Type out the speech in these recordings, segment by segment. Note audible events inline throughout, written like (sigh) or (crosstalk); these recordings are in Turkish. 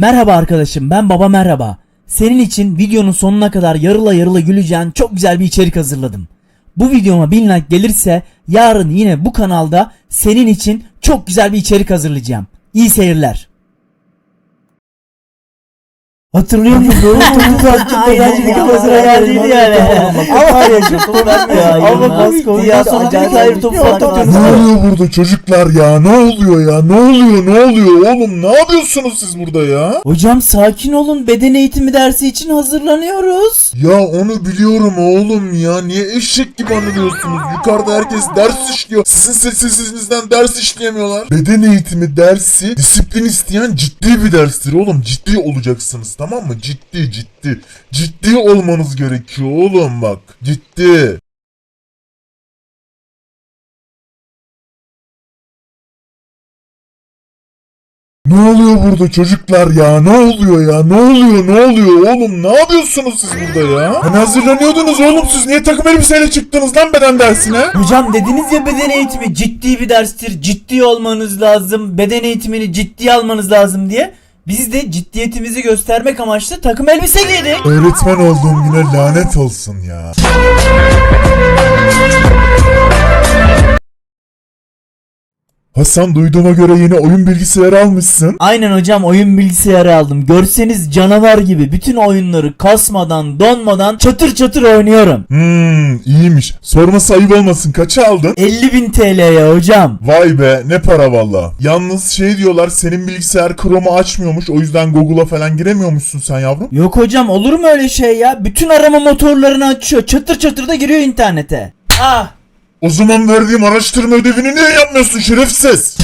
Merhaba arkadaşım ben baba merhaba. Senin için videonun sonuna kadar yarıla yarıla güleceğin çok güzel bir içerik hazırladım. Bu videoma 1000 like gelirse yarın yine bu kanalda senin için çok güzel bir içerik hazırlayacağım. İyi seyirler. Hatırlıyor musun? Böyle topuk attım öğrencilik kafasına geldiydi yani. Ama ya çok (laughs) ya. Ama komikti ya. Sonra bir hayır topu. Ne oluyor burada çocuklar ya? Ne oluyor ya? Ne oluyor? Ne oluyor oğlum? Ne yapıyorsunuz siz burada ya? Hocam sakin olun beden eğitimi dersi için hazırlanıyoruz. Ya onu biliyorum oğlum ya. Niye eşek gibi anlıyorsunuz? Yukarıda herkes ders işliyor. Sizin sessizliğinizden ders işleyemiyorlar. Beden eğitimi dersi disiplin isteyen ciddi bir derstir oğlum. Ciddi olacaksınız tamam mı? Ciddi ciddi. Ciddi olmanız gerekiyor oğlum bak. Ciddi. Ne oluyor burada çocuklar ya? Ne oluyor ya? Ne oluyor? Ne oluyor oğlum? Ne yapıyorsunuz siz burada ya? Hani hazırlanıyordunuz oğlum siz niye takım elbiseyle çıktınız lan beden dersine? Hocam dediniz ya beden eğitimi ciddi bir derstir. Ciddi olmanız lazım. Beden eğitimini ciddiye almanız lazım diye. Biz de ciddiyetimizi göstermek amaçlı takım elbise giydik. Öğretmen olduğum güne lanet olsun ya. Hasan duyduğuma göre yeni oyun bilgisayarı almışsın. Aynen hocam oyun bilgisayarı aldım. Görseniz canavar gibi bütün oyunları kasmadan donmadan çatır çatır oynuyorum. Hmm iyiymiş. Sorması ayıp olmasın kaça aldın? 50.000 TL'ye hocam. Vay be ne para valla. Yalnız şey diyorlar senin bilgisayar Chrome'u açmıyormuş o yüzden Google'a falan giremiyormuşsun sen yavrum. Yok hocam olur mu öyle şey ya? Bütün arama motorlarını açıyor. Çatır çatır da giriyor internete. Ah O zaman verdiğim araştırma ödevini niye yapmıyorsun şerefsiz?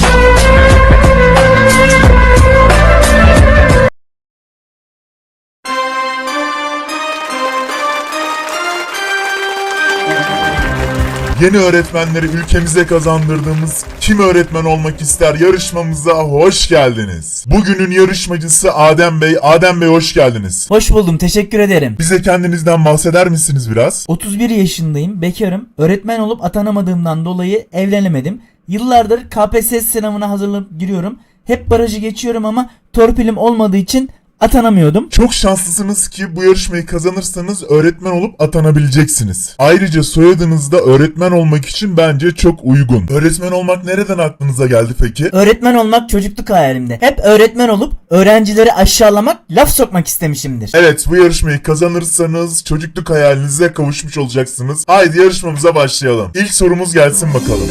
Yeni öğretmenleri ülkemize kazandırdığımız Kim Öğretmen Olmak İster yarışmamıza hoş geldiniz. Bugünün yarışmacısı Adem Bey. Adem Bey hoş geldiniz. hoş buldum teşekkür ederim. Bize kendinizden bahseder misiniz biraz? 31 yaşındayım, bekarım. Öğretmen olup atanamadığımdan dolayı evlenemedim. Yıllardır KPSS sınavına hazırlanıp giriyorum. Hep barajı geçiyorum ama torpilim olmadığı için atanamıyordum. Çok şanslısınız ki bu yarışmayı kazanırsanız öğretmen olup atanabileceksiniz. Ayrıca soyadınız da öğretmen olmak için bence çok uygun. Öğretmen olmak nereden aklınıza geldi peki? Öğretmen olmak çocukluk hayalimde. Hep öğretmen olup öğrencileri aşağılamak, laf sokmak istemişimdir. Evet bu yarışmayı kazanırsanız çocukluk hayalinize kavuşmuş olacaksınız. Haydi yarışmamıza başlayalım. İlk sorumuz gelsin bakalım.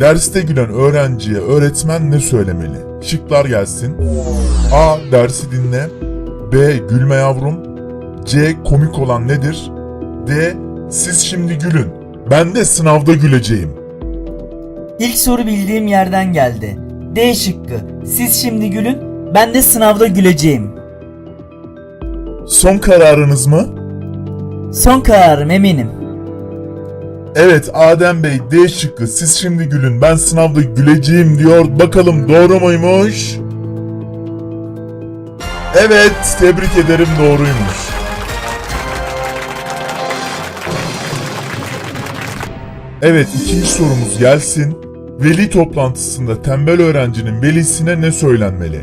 Derste gülen öğrenciye öğretmen ne söylemeli? Şıklar gelsin. A. Dersi dinle. B. Gülme yavrum. C. Komik olan nedir? D. Siz şimdi gülün. Ben de sınavda güleceğim. İlk soru bildiğim yerden geldi. D şıkkı. Siz şimdi gülün, ben de sınavda güleceğim. Son kararınız mı? Son kararım eminim. Evet Adem Bey D şıkkı siz şimdi gülün ben sınavda güleceğim diyor. Bakalım doğru muymuş? Evet tebrik ederim doğruymuş. Evet ikinci sorumuz gelsin. Veli toplantısında tembel öğrencinin velisine ne söylenmeli?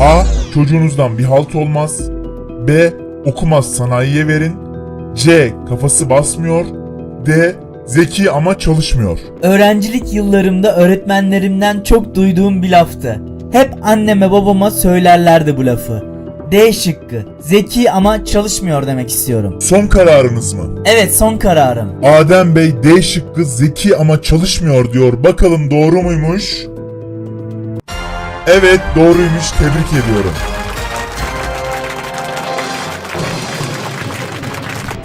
A. Çocuğunuzdan bir halt olmaz. B. Okumaz sanayiye verin. C. Kafası basmıyor. D. Zeki ama çalışmıyor. Öğrencilik yıllarımda öğretmenlerimden çok duyduğum bir laftı. Hep anneme babama söylerlerdi bu lafı. D şıkkı. Zeki ama çalışmıyor demek istiyorum. Son kararınız mı? Evet son kararım. Adem Bey D şıkkı zeki ama çalışmıyor diyor. Bakalım doğru muymuş? Evet doğruymuş. Tebrik ediyorum.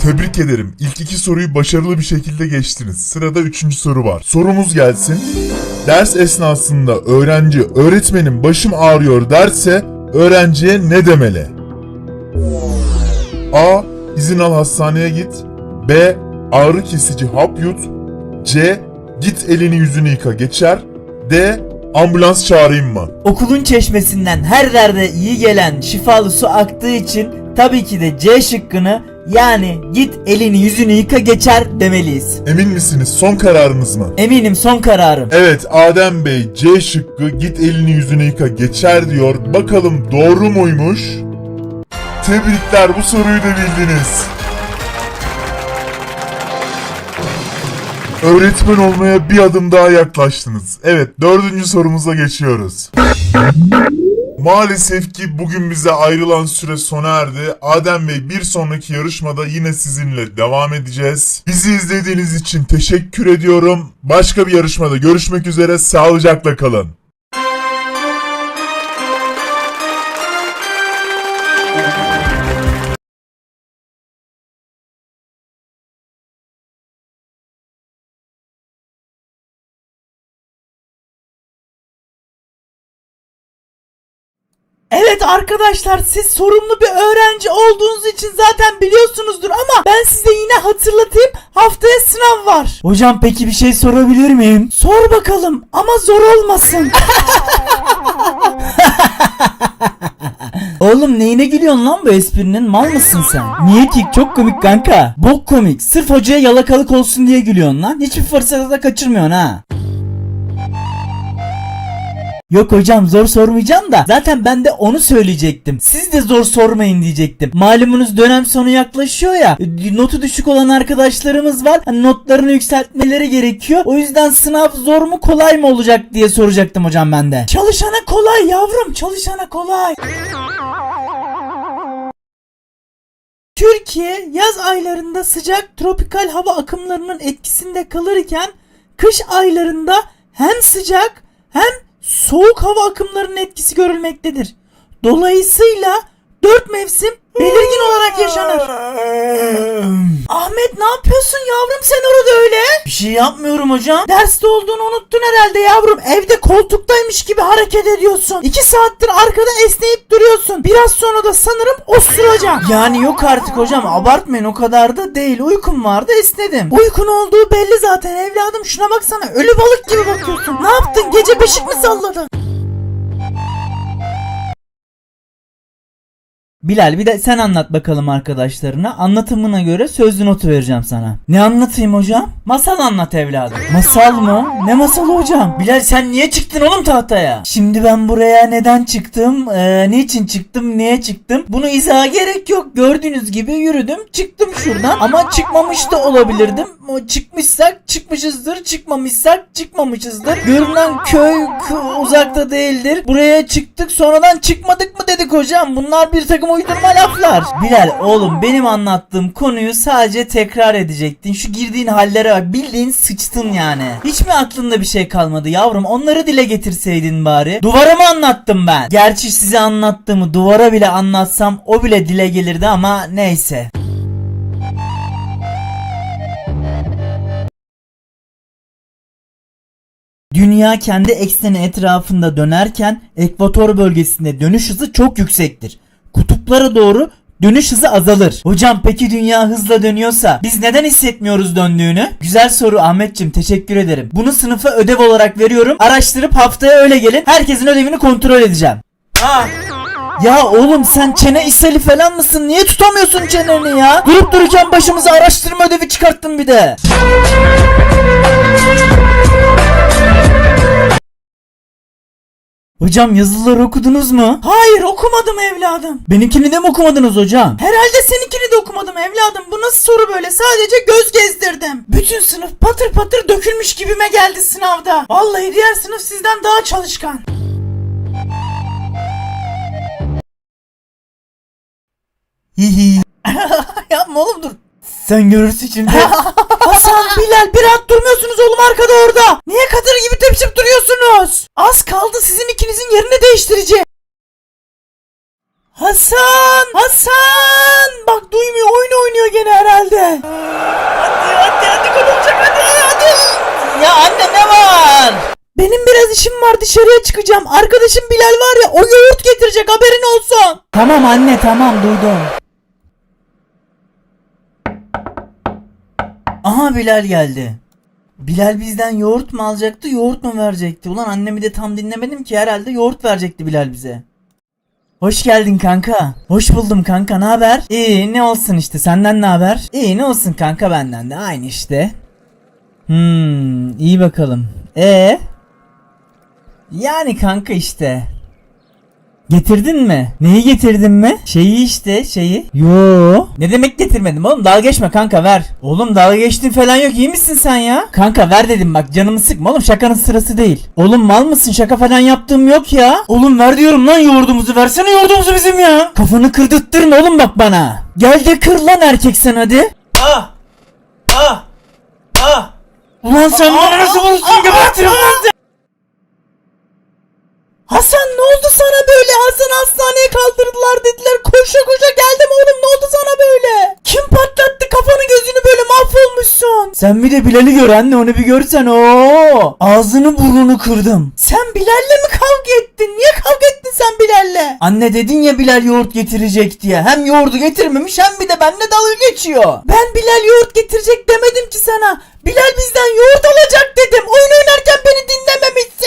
Tebrik ederim. İlk iki soruyu başarılı bir şekilde geçtiniz. Sırada üçüncü soru var. Sorumuz gelsin. Ders esnasında öğrenci öğretmenim başım ağrıyor derse öğrenciye ne demeli? A. İzin al hastaneye git. B. Ağrı kesici hap yut. C. Git elini yüzünü yıka geçer. D. Ambulans çağırayım mı? Okulun çeşmesinden her derde iyi gelen şifalı su aktığı için tabii ki de C şıkkını Yani git elini yüzünü yıka geçer demeliyiz. Emin misiniz? Son kararınız mı? Eminim son kararım. Evet Adem Bey C şıkkı git elini yüzünü yıka geçer diyor. Bakalım doğru muymuş? Tebrikler bu soruyu da bildiniz. Öğretmen olmaya bir adım daha yaklaştınız. Evet dördüncü sorumuza geçiyoruz. Maalesef ki bugün bize ayrılan süre sona erdi. Adem Bey bir sonraki yarışmada yine sizinle devam edeceğiz. Bizi izlediğiniz için teşekkür ediyorum. Başka bir yarışmada görüşmek üzere. Sağlıcakla kalın. Evet arkadaşlar siz sorumlu bir öğrenci olduğunuz için zaten biliyorsunuzdur ama ben size yine hatırlatayım haftaya sınav var. Hocam peki bir şey sorabilir miyim? Sor bakalım ama zor olmasın. (laughs) Oğlum neyine gülüyorsun lan bu esprinin? Mal mısın sen? Niye ki? Çok komik kanka. Bok komik. Sırf hocaya yalakalık olsun diye gülüyorsun lan. Hiçbir fırsatı da kaçırmıyorsun ha. Yok hocam zor sormayacağım da zaten ben de onu söyleyecektim. Siz de zor sormayın diyecektim. Malumunuz dönem sonu yaklaşıyor ya. Notu düşük olan arkadaşlarımız var. Hani notlarını yükseltmeleri gerekiyor. O yüzden sınav zor mu kolay mı olacak diye soracaktım hocam ben de. Çalışana kolay yavrum çalışana kolay. Türkiye yaz aylarında sıcak tropikal hava akımlarının etkisinde kalırken kış aylarında hem sıcak hem soğuk hava akımlarının etkisi görülmektedir. Dolayısıyla dört mevsim belirgin olarak yaşanır. (laughs) Ahmet ne yapıyorsun yavrum sen orada öyle? Bir şey yapmıyorum hocam. Derste olduğunu unuttun herhalde yavrum. Evde koltuktaymış gibi hareket ediyorsun. İki saattir arkada esneyip duruyorsun. Biraz sonra da sanırım osuracağım. Yani yok artık hocam abartmayın o kadar da değil. Uykum vardı esnedim. Uykun olduğu belli zaten evladım. Şuna baksana ölü balık gibi bakıyorsun. Ne yaptın gece beşik mi salladın? Bilal bir de sen anlat bakalım arkadaşlarına. Anlatımına göre sözlü notu vereceğim sana. Ne anlatayım hocam? Masal anlat evladım. Masal mı? Ne masalı hocam? Bilal sen niye çıktın oğlum tahtaya? Şimdi ben buraya neden çıktım? Ee, niçin çıktım? Niye çıktım? Bunu izaha gerek yok. Gördüğünüz gibi yürüdüm. Çıktım şuradan. Ama çıkmamış da olabilirdim. Çıkmışsak çıkmışızdır. Çıkmamışsak çıkmamışızdır. Görünen köy uzakta değildir. Buraya çıktık sonradan çıkmadık mı dedik hocam. Bunlar bir takım uydurma laflar. Bilal oğlum benim anlattığım konuyu sadece tekrar edecektin. Şu girdiğin hallere bak. Bildiğin sıçtın yani. Hiç mi aklında bir şey kalmadı yavrum? Onları dile getirseydin bari. Duvara mı anlattım ben? Gerçi size anlattığımı duvara bile anlatsam o bile dile gelirdi ama neyse. Dünya kendi ekseni etrafında dönerken ekvator bölgesinde dönüş hızı çok yüksektir. Kutuplara doğru dönüş hızı azalır. Hocam peki dünya hızla dönüyorsa biz neden hissetmiyoruz döndüğünü? Güzel soru Ahmetçim teşekkür ederim. Bunu sınıfa ödev olarak veriyorum. Araştırıp haftaya öyle gelin. Herkesin ödevini kontrol edeceğim. Ha. Ya oğlum sen çene ishali falan mısın? Niye tutamıyorsun çeneni ya? Durup dururken başımıza araştırma ödevi çıkarttın bir de. Hocam yazıları okudunuz mu? Hayır okumadım evladım. Benimkini de mi okumadınız hocam? Herhalde seninkini de okumadım evladım. Bu nasıl soru böyle? Sadece göz gezdirdim. Bütün sınıf patır patır dökülmüş gibime geldi sınavda. Vallahi diğer sınıf sizden daha çalışkan. Hihi. (laughs) Yapma oğlum dur. Sen görürsün şimdi. (laughs) Hasan, Bilal bir rahat durmuyorsunuz oğlum arkada orada. Niye katır gibi tepişip duruyorsunuz? Az kaldı sizin ikinizin yerini değiştireceğim. Hasan! Hasan! Bak duymuyor oyun oynuyor gene herhalde. Hadi hadi hadi konuşacak hadi hadi. Ya anne ne var? Benim biraz işim var dışarıya çıkacağım. Arkadaşım Bilal var ya o yoğurt getirecek haberin olsun. Tamam anne tamam duydum. Aha Bilal geldi. Bilal bizden yoğurt mu alacaktı, yoğurt mu verecekti? Ulan annemi de tam dinlemedim ki herhalde yoğurt verecekti Bilal bize. Hoş geldin kanka. Hoş buldum kanka. Ne haber? İyi ne olsun işte. Senden ne haber? İyi ne olsun kanka benden de. Aynı işte. Hmm, iyi bakalım. E Yani kanka işte. Getirdin mi? Neyi getirdin mi? Şeyi işte şeyi. Yo. Ne demek getirmedim oğlum? Dalga geçme kanka ver. Oğlum dalga geçtin falan yok. iyi misin sen ya? Kanka ver dedim bak canımı sıkma oğlum şakanın sırası değil. Oğlum mal mısın? Şaka falan yaptığım yok ya. Oğlum ver diyorum lan yoğurdumuzu versene yoğurdumuzu bizim ya. Kafanı kırdırttırma oğlum bak bana. Gel de kır lan erkek sen hadi. Ah. Ah. Ah. Ulan sen bana nasıl vurursun gebertirim lan seni. Hasan ne oldu böyle? Hasan hastaneye kaldırdılar dediler. Koşa koşa geldim oğlum ne oldu sana böyle? Mahvolmuşsun? Sen bir de Bilal'i gör anne onu bir görsen o. Ağzını burnunu kırdım. Sen Bilal'le mi kavga ettin? Niye kavga ettin sen Bilal'le? Anne dedin ya Bilal yoğurt getirecek diye. Hem yoğurdu getirmemiş hem bir de benimle dalga geçiyor. Ben Bilal yoğurt getirecek demedim ki sana. Bilal bizden yoğurt alacak dedim. Oyun oynarken beni dinlememişsin.